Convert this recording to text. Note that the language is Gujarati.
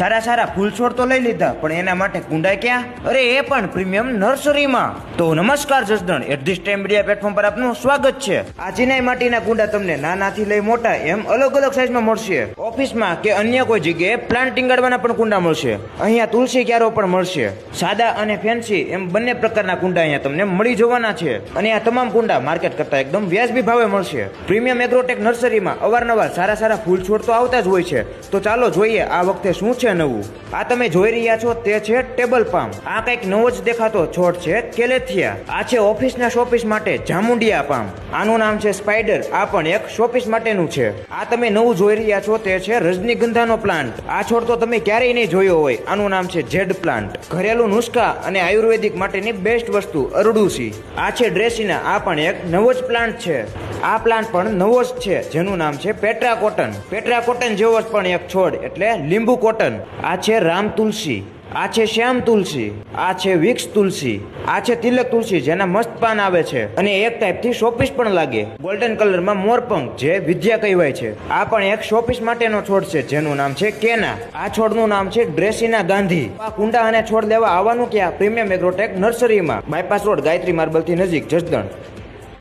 સારા સારા ફૂલ છોડ તો લઈ લીધા, પણ એના માટે કુંડા ક્યાં? અરે એ પણ પ્રીમિયમ નર્સરીમાં. તો નમસ્કાર Jasdan at this time media platform પર આપનું સ્વાગત છે. આ ચિનાઈ માટીના કુંડા તમને નાનાથી લઈ મોટા એમ અલગ અલગ સાઈઝમાં મળશે. ઓફિસમાં કે અન્ય કોઈ જગ્યાએ પ્લાન્ટ ટીંગાડવાના પણ કુંડા મળશે. અહીંયા તુલસી ક્યારો પણ મળશે. સાદા અને ફેન્સી એમ બંને પ્રકારના કુંડા અહીંયા તમને મળી જવાના છે. અને આ તમામ કુંડા માર્કેટ કરતા એકદમ વ્યાજબી ભાવે મળશે. પ્રીમિયમ એગ્રોટેક નર્સરીમાં અવારનવાર સારા સારા ફૂલ છોડ તો આવતા જ હોય છે. તો ચાલો જોઈએ આ વખતે શું છે. નવું. આ તમે જોઈ રહ્યા છો તે છે ટેબલ પામ. આ કંઈક નવો જ દેખાતો છોડ છે કેલેથિયા. આ છે ઓફિસના શોપીસ માટે જામુંડિયા પામ. આનું નામ છે સ્પાઈડર આ પણ એક શોપીસ માટેનું છે. આ તમે નવું જોઈ રહ્યા છો તે છે રજનીગંધાનો પ્લાન્ટ. આ છોડ તો તમે ક્યારેય નહીં જોયો હોય. આનું નામ છે જેડ પ્લાન્ટ. ઘરેલું નુસ્ખા અને આયુર્વેદિક માટેની બેસ્ટ વસ્તુ અરડુસી. આ છે ડ્રેસીના. આ પણ એક નવો જ પ્લાન્ટ છે. આ પ્લાન્ટ પણ નવો જ છે. જેનું નામ છે પેટ્રા કોટન પેટ્રા કોટન જેવો જ પણ એક છોડ. એટલે લીંબુ કોટન. આ છે રામ તુલસી, આ છે શ્યામ તુલસી, આ છે વિક્સ તુલસી, આ છે તિલક તુલસી જેના મસ્ત પાન આવે છે અને એક ટાઈપથી શોપીસ પણ લાગે. ગોલ્ડન કલરમાં મોરપંખ જે વિદ્યા કહેવાય છે. આ પણ એક શોપીસ માટેનો છોડ છે, જેનું નામ છે કેના. આ છોડનું નામ છે ડ્રેસીના ગાંધી. આ કુંડા અને છોડ લેવા આવવાનું ક્યાં? પ્રીમિયમ એગ્રોટેક નર્સરીમાં. બાયપાસ રોડ ગાયત્રી માર્બલથી નજીક, જસદણ.